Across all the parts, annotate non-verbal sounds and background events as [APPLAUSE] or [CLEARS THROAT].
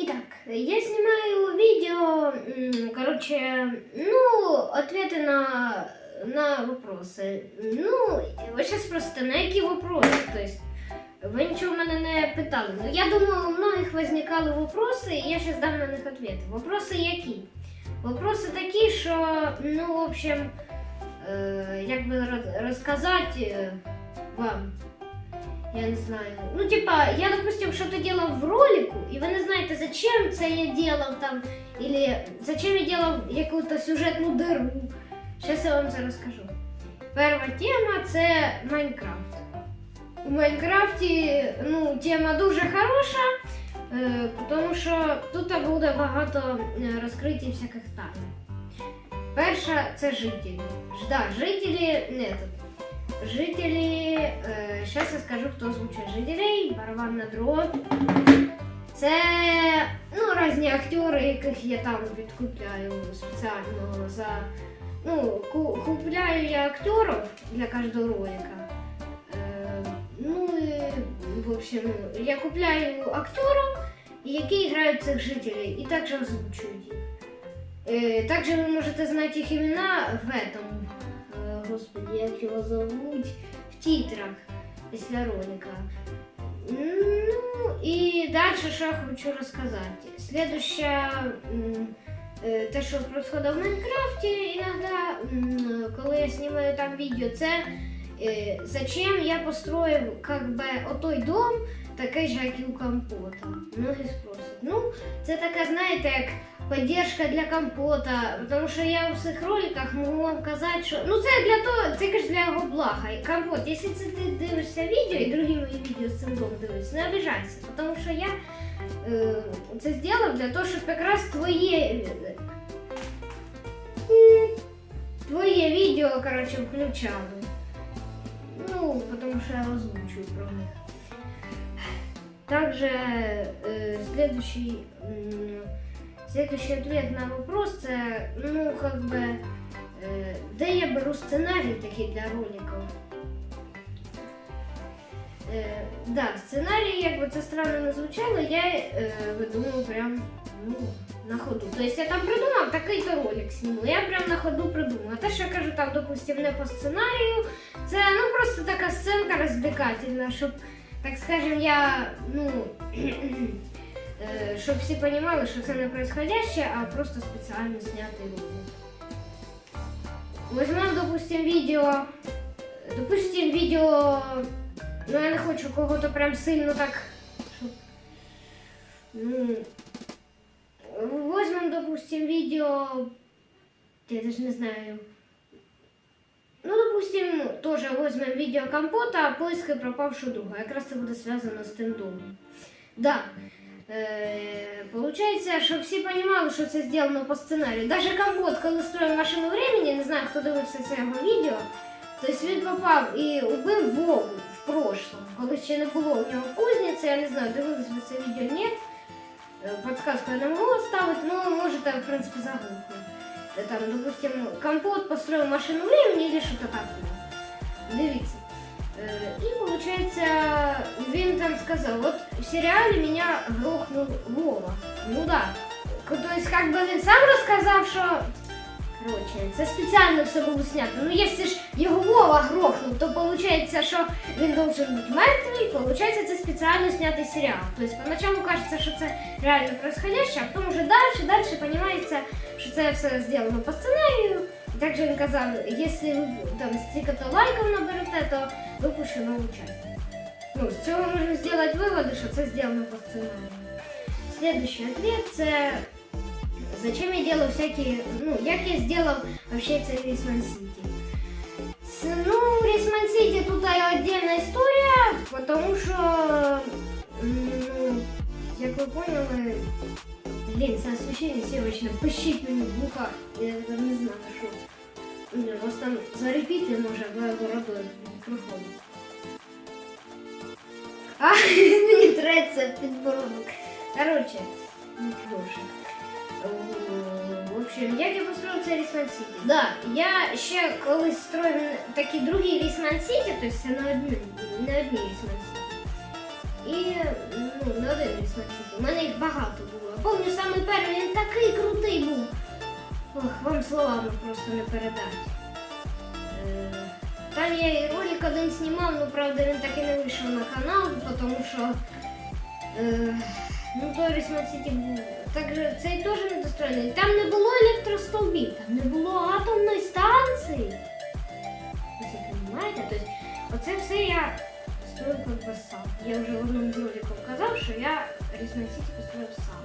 Итак, я снимаю видео, короче, ну, ответы на, на вопросы. Ну, ви зараз просто на які вопроси? Тобто, ви нічого в мене не питали. Ну, я думаю, у многих возникали вопроси, і я зараз дам на них ответи. Вопроси які? Вопроси такі, що, ну, в общем, е, як би роз- розказати е, вам. Я не знаю. Ну, типа, я, допустим, что-то делал в ролику, и вы не знаете, зачем це я делал там, или зачем я делал якусь сюжетну дыру. Сейчас я вам це розкажу. Перша тема це Майнкрафт. У Майнкрафті ну, тема дуже хороша, е, тому що тут буде багато е, розкриттів всяких тайн. Перша це жителі. Да, жителі не. Жителі, е, зараз я скажу, хто озвучує жителей, барабанна дробь. Це ну, різні актори, яких я там підкупляю спеціально за. Ну, купляю я актерів для кожного ролика. Е, ну в общем, я купляю актерів, які грають цих жителей, і також озвучують їх. Е, також ви можете знати їх імена в этом. Господи, як його зовуть в титрах після ролика. Ну і далі що я хочу розказати. Следующее, те, що происходит в Майнкрафті, іноді, коли я знімаю там відео, це е, зачем я построїв как би, отой дом, такий же, як і у компота. Многі спросять. Ну, це така, знаєте, як поддержка для компота, тому що я у всіх роликах можу вам казати, що ну це для того, це каже для його блага. Компот, якщо це ти дивишся відео і другі мої відео з цим дивишся, не обіжайся, тому що я е, це зробив для того, щоб якраз твоє е, твоє відео, коротше, включали. Ну, тому що я озвучую про них. Также э, следующий, м, следующий ответ на вопрос це, ну, как бы, э, де я беру сценарій такий для роликів. Е, да, сценарій, як би це странно не звучало, я е, видумав прям ну, на ходу. Тобто я там придумав такий-то ролик зніму. Я прям на ходу придумала. Те, що я кажу, там, допустим, не по сценарію, це ну просто така сценка розвлекательна, щоб, так скажем, я, ну, [CLEARS THROAT] е, щоб всі розуміли, що це не происходяще, а просто спеціально знятий ролик. Возьмем, допустим, відео. Допустим, відео. Ну, я не хочу кого-то прям сильно так. Щоб, ну, возьмем, допустим, видео. Я даже не знаю. Ну, допустим, тоже возьмем видео компота, поиски пропавшего друга. Якраз це буде зв'язано з тим домом. Да. Е, Получається, щоб всі розуміли, що це зроблено по сценарію. Даже компот, коли строїв машину времени, не знаю, хто дивився це його відео, тобто він попав і убив Вову в прошлом, коли ще не було у нього кузниці, я не знаю, дивились ви це відео, ні. Е, Подсказку я не можу ставити, ну можете, в принципі, загуглити. Там, допустим, компот построил машину времени или что-то такое. Дивіться. И получается, Вин там сказал, вот в сериале меня грохнул Вова. Ну да. То есть, как бы він сам рассказал, що Короче, це спеціально все було знято. Ну, якщо ж його Вова грохнув, то виходить, що він должен бути мертвий, виходить, це спеціально знятий серіал. Тобто, поначалу кажеться, що це реально происходяще, а потім вже далі, далі розуміється, що це все зроблено по сценарію. І також він казав, якщо ви там стільки-то лайків наберете, то випущу нову частину. Ну, з цього можна зробити виводи, що це зроблено по сценарію. Следующий ответ це Зачем я делаю всякие, ну, як я сделал вообще це Рисман Сити? С- Ну, Рисман Сити тут отдельная история, потому что, м, як ви поняли, блин, це освещение сівочне пищить мені в вухах, я там не знаю, що. Блін, у вас там зарепіти може, бо я бородою приходить. А, [LAUGHS] мені треться підбородок. Короче, не дуже. В общем, як я построїв цей Рісман Сіті? Да, я ще колись строїв такий другий Рісман Сіті, тобто це на одній, на одній Рісман Сіті. і ну, не один Рісман Сіті. У мене їх багато було. Пам'ятаю, самий перший він такий крутий був. Ох, вам словами просто не передати. Е, Там я і ролик один знімав, ну правда він так і не вийшов на канал, тому що е, ну той Рісман Сіті був. Також цей теж недостроєний. Там не було електростовбів, там не було атомної станції. Ви розумієте? Тобто, оце все я строю бы сам. Я вже в одному з роликів казав, що я Сіті построїв сам.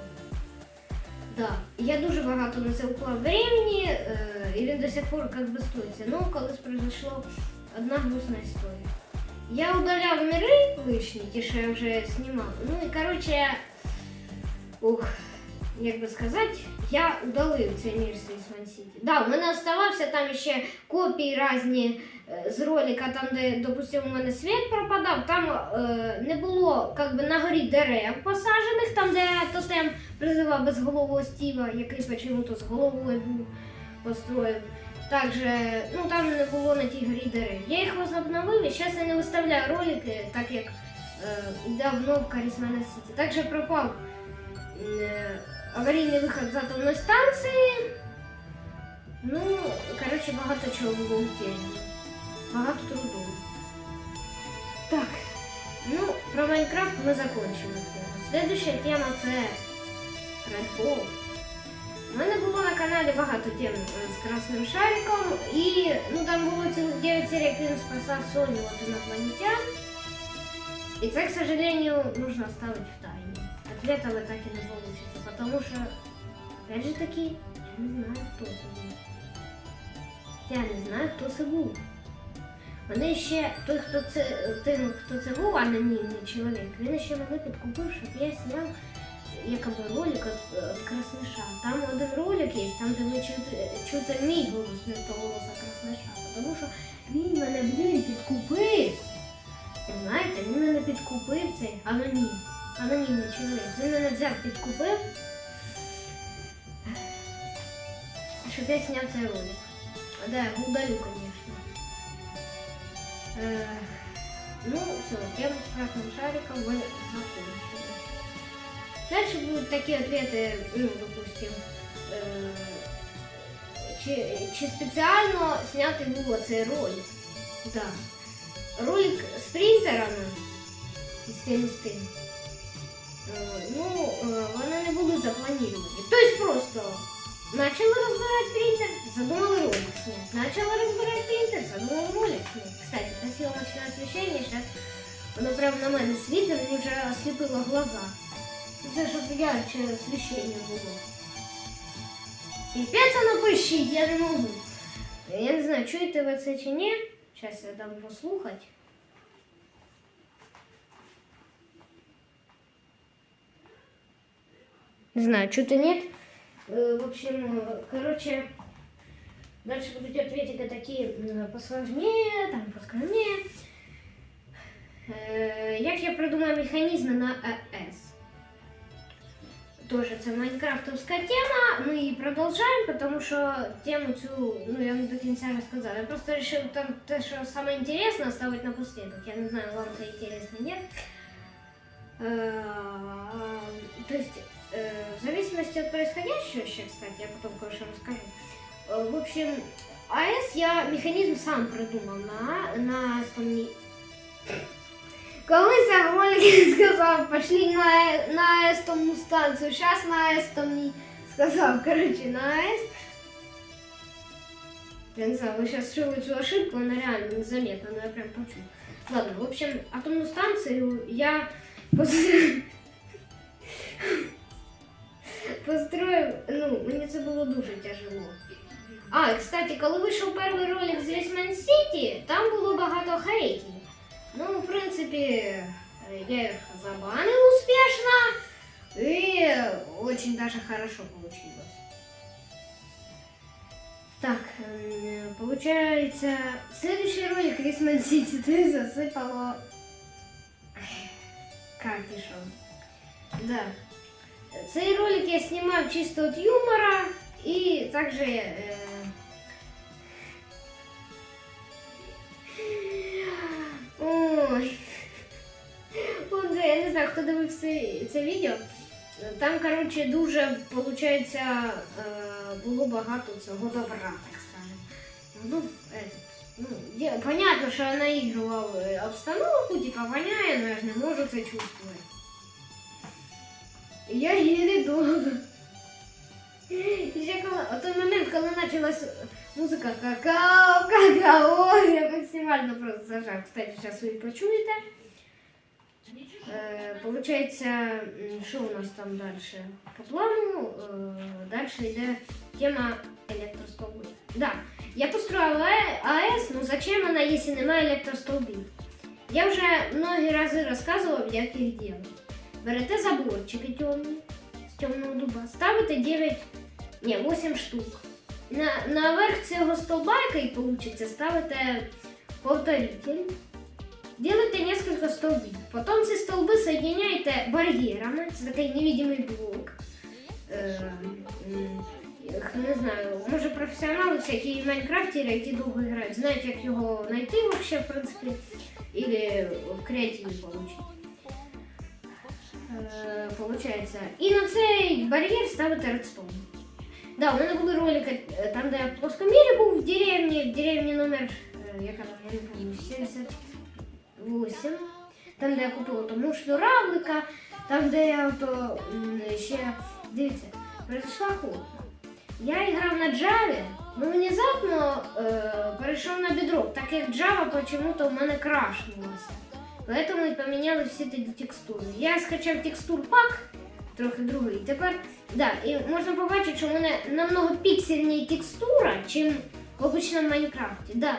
Да. Я дуже багато на це уклав времени, е, і він до сих пор как бы стоїться. Ну, колись произошло одна грустна історія. Я удаляв міри лишні, ті, що я вже знімав. Ну і коротше, ух, як би сказати, я удалив цей з Рісман Сіті. Да, у мене оставався там ще копії різні е, з ролика, там, де, допустимо, у мене світ пропадав, там е, не було как би, на горі дерев посаджених, там, де тотем призивав безголового Стіва, який почему-то з головою був построїв. Також, ну там не було на тій горі дерев. Я їх возобновив і зараз я не виставляю ролики, так як е, давно в Карісмана Сіті. Також пропав е, аварійний виход з атомної станції. Ну, коротше, багато чого було утеряно. Багато труду. Так, ну, про Майнкрафт ми закончили тему. Следующая тема це Redfall. У мене було на каналі багато тем е, з красним шариком, і ну, там було цілих 9 серій, як він спасав Соню от інопланетян. И це, к сожалению, нужно оставить в тайне. Вы так и не получите, потому что, опять же таки, я не знаю, хто це був. Я не знаю, хто це був. Вони ще, той, хто це, тим, хто це був, анонімний чоловік, він ще мене підкупив, щоб я зняв якоби ролик від, від Красниша. Там один ролик є, там де ви чути, чути мій голос вместо голоса Красниша. Тому що він мене, блін, підкупив. Знаєте, він мене підкупив цей анонім. Анонімний чоловік. Він мене взяв, підкупив, щоб я зняв цей ролик. Да, я його удалю, звісно. Е, ну, все, тему с красным шариком мы закончили. Дальше будут такие ответы, ну, допустим, е, чи, чи спеціально зняти було цей ролик. Да. Ролик з принтерами і з тим і з тим. Е, Ну, е, вони не були заплановані. Тобто просто начали розбирати принтер, задумали ролик снять. Начали розбирати принтер, задумали ролик снять. Кстати, красиво ночне освещение, сейчас воно прямо на мене світить, мені вже осліпило глаза. Це щоб ярче освіщення було. Піпець воно пищить, я не можу. Я не знаю, чуєте ви це чи ні. Сейчас я дам послухать. Не знаю, что-то нет. Э, В общем, э, короче, дальше будут ответики такие м, посложнее, там поскромнее. Е, Як я придумаю механізми на АЕС? Тоже це майнкрафтовська тема. Ми її продовжуємо, тому що тему цю ну, я не до кінця розказала. Я просто вирішив там те, що саме інтересне, оставити напоследок. Я не знаю, вам це інтересно, ні. Е, То есть, э, в зависимости от происходящего, сейчас, кстати, я потом кое-что расскажу. Э, В общем, АЭС я механизм сам придумал на, на спомні... Колись я в ролике [LAUGHS] сказав, пошли на, Э- на АЭС тому станцию, сейчас на АЭС там не сказав, короче, на АЭС. Я не знаю, вы сейчас шили эту ошибку, она реально незаметна, но я прям почула. Ладно, в общем, атомную станцию я [LAUGHS] построил, построив, ну, мені це було дуже тяжело. А, кстати, коли вийшов перший ролик з Рісмен Сіті, там було багато хейтів. Ну, в принципі, я їх забанив успішно, і очень даже хорошо получилось. Так, получается, следующий ролик Рисман Сити ты засыпала картишом. Да. Цей ролик я снимаю чисто от юмора и также... Э... Ой. Вот, я не знаю, хто дивився це, відео, там, коротше, дуже, виходить, було багато цього добра, так скажемо. Ну, е, ну, понятно, що я наігрував е, обстановку, типа воняє, але я ж не можу це чувствувати. Я її довго. І ще коли, о той момент, коли почалась музика какао, какао, я максимально просто зажав. Кстати, зараз ви почуєте. Е, Получається, що у нас там далі? По плану е, далі йде тема електростовбів. Да, я построила АЕС, ну зачем вона, якщо немає електростовбів? Я вже многі рази розказував, як їх делать. Берете заборчики темні з темного дуба, ставите 9, ні, 8 штук. На, наверх цього столба, який вийде, ставите повторитель. Делайте несколько столбів. Потім ці столби соединяєте бар'єрами. Це такий невидимий блок. Е, не знаю, може професіонали всякі в Майнкрафті, які довго грають, знають, як його знайти вообще, в принципі, или в креативі получить. Е, получається. І на цей бар'єр ставити редстоун. Да, у мене були ролики е, там, де я в плоскомірі був в деревні, в деревні номер, е, яка там, я не пам'ятаю, 78. Там, де я купила тому равлика, там, де я то ще, дивіться, прийшла хлопна. Я грав на Java, ну внезапно е, перейшов на бедрок, так як Java почему-то в мене крашнулася. Поэтому і поміняли всі ті текстури. Я скачав текстур пак, трохи другий. Тепер, да, і можна побачити, що в мене намного піксельніше текстура, чим в обичному Майнкрафті. Да.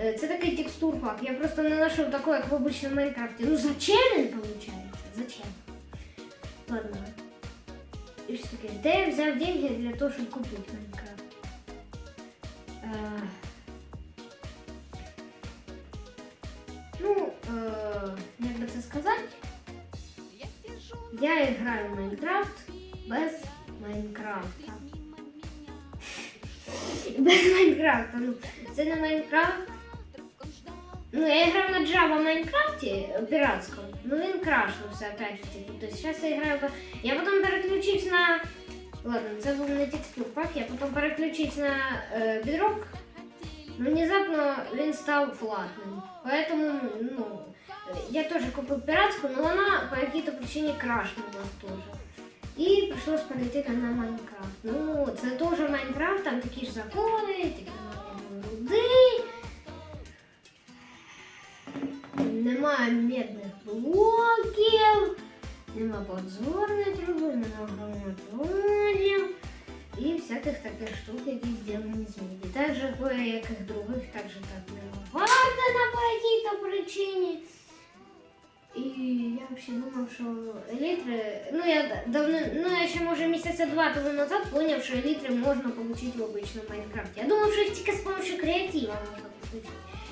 Е, Це такий текстур пак. Я просто не знайшов такого, як в обичному Майнкрафті. Ну зачем він виходить? Зачем? Ладно. І все таки, де я взяв деньги для того, щоб купити Майнкрафт? Ну, е, як би це сказати? Я граю в Майнкрафт без Майнкрафта. [LAUGHS] Без Майнкрафта. Ну, це не Майнкрафт. Ну, я грав на Java Майнкрафті піратському. Ну він крашнувся опять же. Тобто зараз я граю. Я потім переключився на. Ладно, це був не пак, я потім переключився на е, Bedrock. Ну, внезапно він став платним. Поэтому, ну, я тоже купил пиратскую, но она по какой-то причине крашнулась тоже. И пришлось перейти на Майнкрафт. Ну, це тоже Майнкрафт, там такі ж закони, такі ж руди. Немає медних блоків, нема подзорної труби, нема громадонів і всяких таких штук, які зроблені з міді. Також кое-яких других також так не вартано по Якій-то. І я взагалі думав, що елітри, ну я давно, ну я ще може місяця два тому назад поняв, що елітри можна отримати в обичному Майнкрафті. Я думав, що їх тільки з допомогою креатива можна отримати.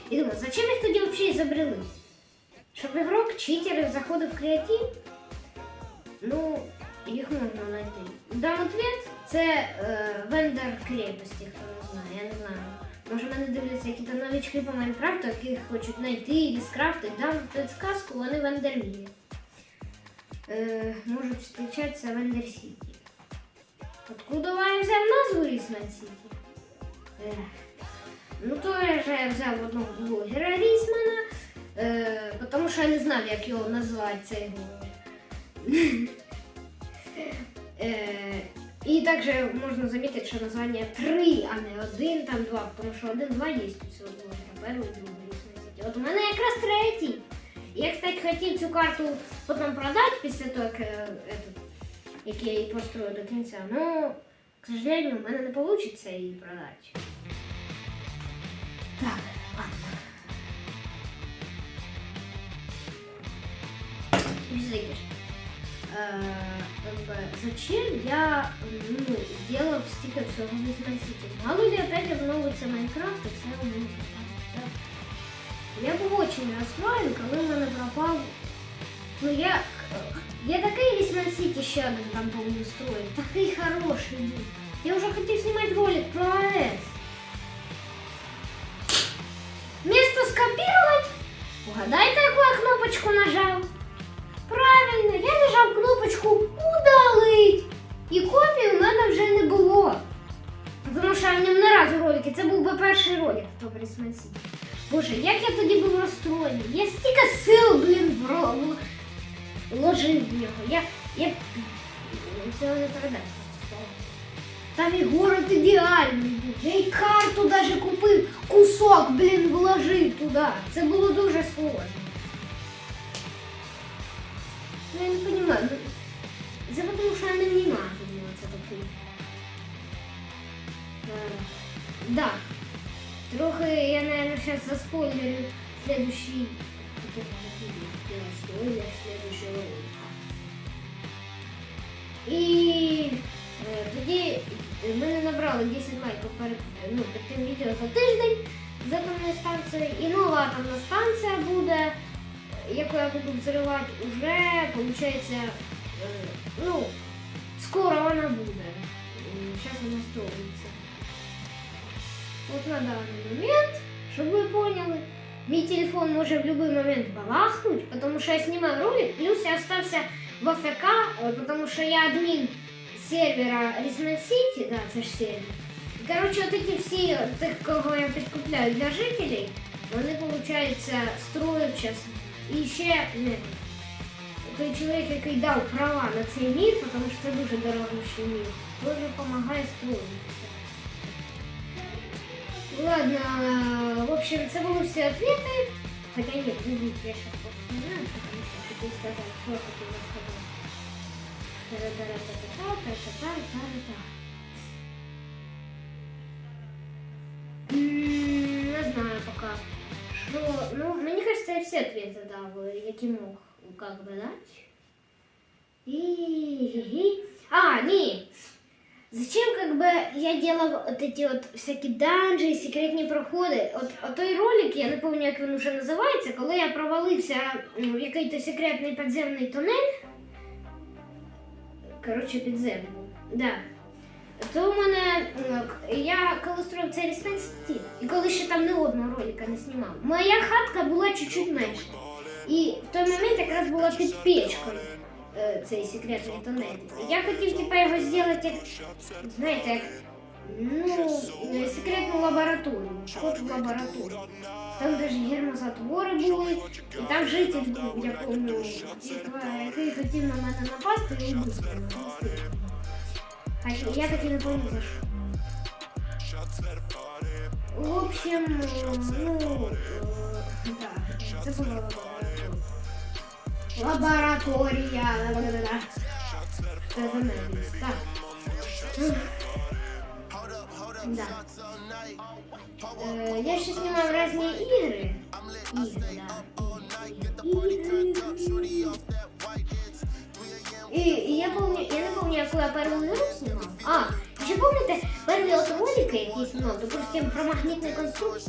І думаю, зачем їх тоді взагалі изобрели? Щоб ігрок читер заходив в креатив? Ну, їх можна знайти. Дам ответ, це е, вендор крепості, хто не знає, я не знаю. Може мене дивляться якісь новички по Майнкрафту, яких хочуть знайти і скрафтити. Дам підсказку, вони в Ендермірі. Е, можуть зустрічатися в Ендер Сіті. Откуда я взяв назву Рісман Сіті? Е, ну то я я взяв одного блогера Рісмана, е, тому що я не знав, як його назвати цей блогер. [LAUGHS] Е, і також можна замітити, що названня три, а не один, там два, тому що один-два є у цього перший другий. У мене якраз третій. Я, кстати, хотів цю карту потім продати після того, як, е, этот, як я її построю до кінця. Ну, к сожалению, у мене не вийде її продати. Так, ладно. Э, как бы, зачем я ну, сделал стикер всього Сити? Мало ли опять обновиться Майнкрафт і все у мене пропало. Я був очень расстроен, коли в мене пропав. Ну я. Я такий Лісман Сіті ще один там повинен строїть. Такий хороший був. Я вже хотів знімати ролик про АЕС. Вместо скопировать, угадайте, яку я кнопочку нажав? Правильно, я нажав кнопочку удалить. І копії в мене вже не було. Тому що ньому не разу ролики. Це був би перший ролик в Тобрі Смансі. Боже, як я тоді був розстроєний. Я стільки сил, блін, вложив в нього. Я. я... Цього не передати. Там і город ідеальний був. Я і карту даже купив, кусок, блін, вложив туди. Це було дуже сложно. Ну, я не понимаю. ну, Це тому, що я не внимательний це такий. Е, Да. Трохи я, наверное, сейчас заспойлерю следующий... Спойлер следующий ролик. І е, тоді ми не набрали 10 лайків перед, ну, під тим відео за тиждень з атомною станцією. І нова атомна станція буде, яку я буду взрывать уже, получается, е, ну, скоро она будет. Сейчас она строится. Вот на данный момент, чтобы вы поняли, мой телефон может в любой момент балахнуть, потому что я снимаю ролик, плюс я остался в АФК, э, потому что я админ сервера Resman City, да, це ж сервер. Короче, вот эти все, тих, кого я прикупляю для жителей, они получается, строят сейчас І ще той чоловік, який дал права на цей мір, тому що це дуже дорогущий мір, дуже допомагає створюватися. Ладно, в общем, это были все ответы. Хотя нет, не будет, я сейчас просто не знаю, потому что хотел сказать, что хотел сказать. Та-та-та-та-та, та-та-та-та-та. Не знаю пока. Что, ну, все ответы дал, які мог как бы дать. И... А, не, Зачем как бы я делал вот эти вот всякі данжі, секретні проходи? От, от той ролик, я не пам'ятаю, як він вже називається, коли я провалився м, в якийсь секретний підземний тунель. Коротше, підземний. Да. То у мене я коли строїв цей респенситив, і коли ще там не одного ролика не знімав, моя хатка була чуть-чуть менша. І в той момент якраз була під печкою е, цей секретний тунель. Я хотів типа його зробити як, знаєте, як ну, е, секретну лабораторію, вход лабораторію. Там даже гермозатвори були, і там житель був, я пам'ятаю, який хотів на мене напасти і вбити А я таки напомню. В общем, ну, э, да, забыла лаборатория. Да-да-да. Это да. Да. Э, я сейчас снимаю разные игры. Игры, да. Игры. И, и я помню, я напомню, коли я перший ролик знімав. А, ще пам'ятаєте, перший от ролики якийсь знімав, ну, допустим, про магнітний конструкт.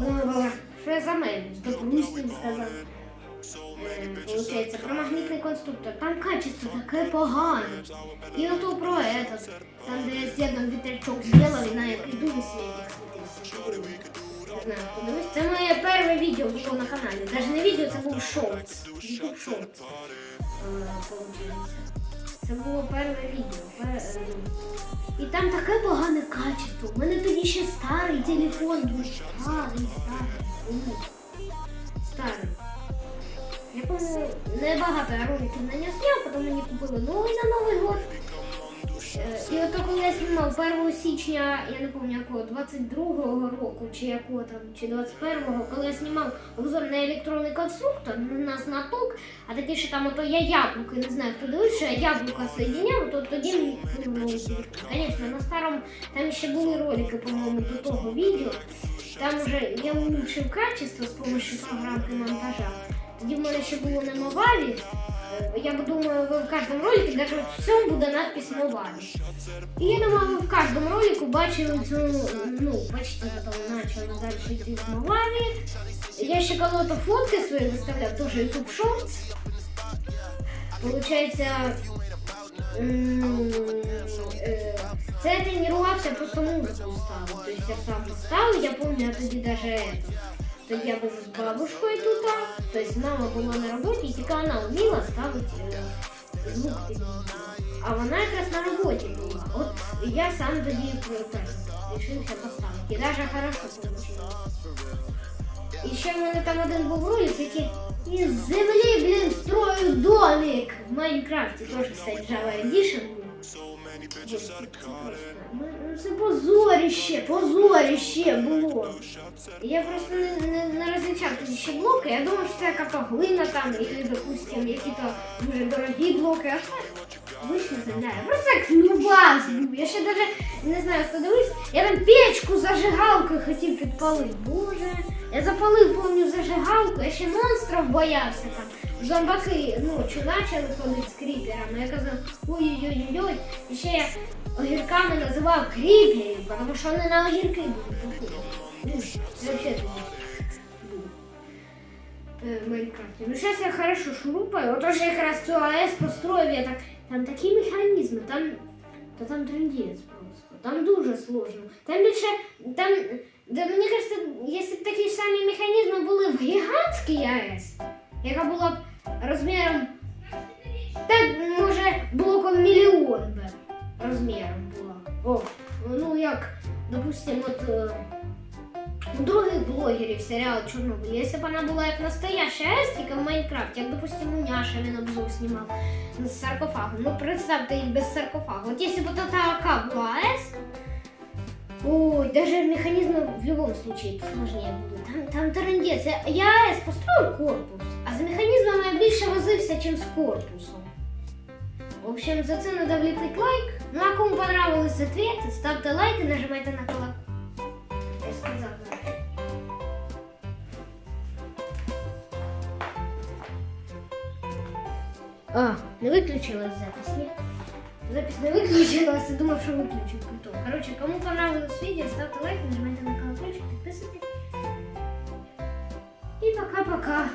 Ну, що я саме, допустим, сказав. Е, Получается, про магнитный конструктор. Там качество такое погане. И вот про этот. Там, где я дедом вітрячок сделали, на який дуже сильно светился. Не. Це моє перше відео було на каналі. Даже не відео, це був шоу. Ютуб шоу. Це було перше відео. е, І там таке погане качество. У мене тоді ще старий телефон був. Старий, старий. Старий. Я помню, небагато роликів на нього зняв, потім мені купили новий на Новий год. І от коли я знімав 1 січня, я не пам'ятаю якого, 22-го року, чи якого там, чи 21-го, коли я знімав обзор на електронний конструктор, не на знаток, а таке, що там ото я яблуко, не знаю, хто дивився, я яблука соєдиняв, то тоді мені. Звісно, на старому там ще були ролики, по-моєму, до того відео. Там вже я улучшив качество з допомогою програмки монтажа. Тоді в мене ще було на Моваві. Я думаю, ви в кожному ролику, навіть в цьому буде надпись Моваві. І я думаю, в кожному ролику бачили цю, ну, я там почали далі йти з Моваві. Я ще коли-то фотки свої виставляв, теж YouTube Shorts. Получається, е, це я тренувався, просто музику ставив. Тобто я сам ставив, я пам'ятаю тоді навіть. Тоді я був з бабушкою тут. Тобто мама була на роботі, і тільки вона вміла ставити е, звук. А вона якраз на роботі була. От я сам тоді рішився поставити. І навіть хорошо вийшло. І ще в мене там один був ролик, який із землі, блін, строю домик в Майнкрафті. Теж, кстати, Java Edition був. Це позоріще, позоріще було. Я просто не, не, не розлічав тоді ще блоки. Я думав, що це яка глина там, і, допустим, які-то дуже дорогі блоки, а так вийшла земля. Я просто як нубас був. Я ще навіть не знаю, хто дивився. Я там печку зажигалкою хотів підпалити. Боже. Я запалив повню зажигалку, я ще монстрів боявся там. Зомбаки, ну, чи почали ходити з кріперами. Я казав, ой-ой-ой-ой. І ще я огірками називав кріперів, тому що вони на огірки будуть походити. Ну, був е. Ну, я хорошо шурупаю. Отож я якраз цю АЕС построїв, я так. Там такі механізми, там, та там трендець просто. Там дуже сложно. Там більше, там, да, мені кажется, якщо б такі ж самі механізми були в гігантській АЕС, яка була б розміром, та може блоком мільйон би розміром була. О, ну як, допустим, от е, у других блогерів серіал Чорнобиль, якщо б вона була як настояща АЕС, тільки в Майнкрафті, як, допустим, у Няша він обзор знімав з саркофагом. Ну, представте їх без саркофагу. От якщо б от така була АЕС, Ой, даже механизмы в любом случае сложнее будут. Там, там трендець. Я- Я АЕС построив корпус, а з механізмами я більше возився, ніж з корпусом. В общем, за це треба вліпити лайк. Ну а кому понравилось ответ, ставте лайк і нажимайте на колокольчик. Я сказала. А, не виключилась запись, ні? Запись не выключилась, я думал, что выключил потом. Короче, кому понравилось видео, ставьте лайк, нажимайте на колокольчик, подписывайтесь. И пока-пока.